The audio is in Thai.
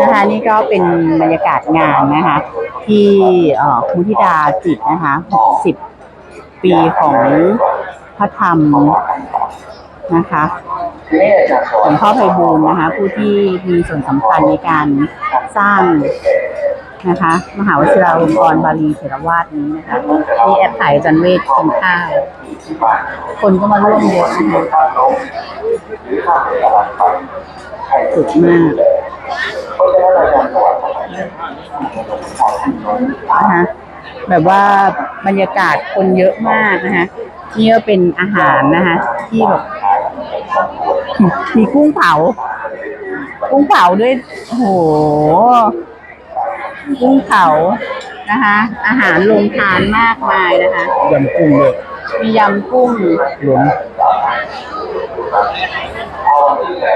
นะคะนี่ก็เป็นบรรยากาศงานนะคะ ที่เอ่อครูธิดาจิตนะคะ60 ปีของพระธรรมนะคะหลวงพ่อไพบูลย์นะคะ ผู้ที่มีส่วนสำคัญในการสร้างนะคะ มหาวชิราลงกรณ์บาลีเถรวาทนี้นะคะนี่แอบถ่ายจันเวทกินข้าวคนก็มาร่วมเยอะนะคะ สุดมากนะคะแบบว่าบรรยากาศคนเยอะมากนะคะนี่ก็เป็นอาหารนะคะที่แบบมีกุ้งเผา กุ้งเผาด้วยโอ้โหกุ้งเผานะคะ อาหารลงทานมากมายนะคะยำกุ้งเลยมียำกุ้งหลุม เอาที่ไหน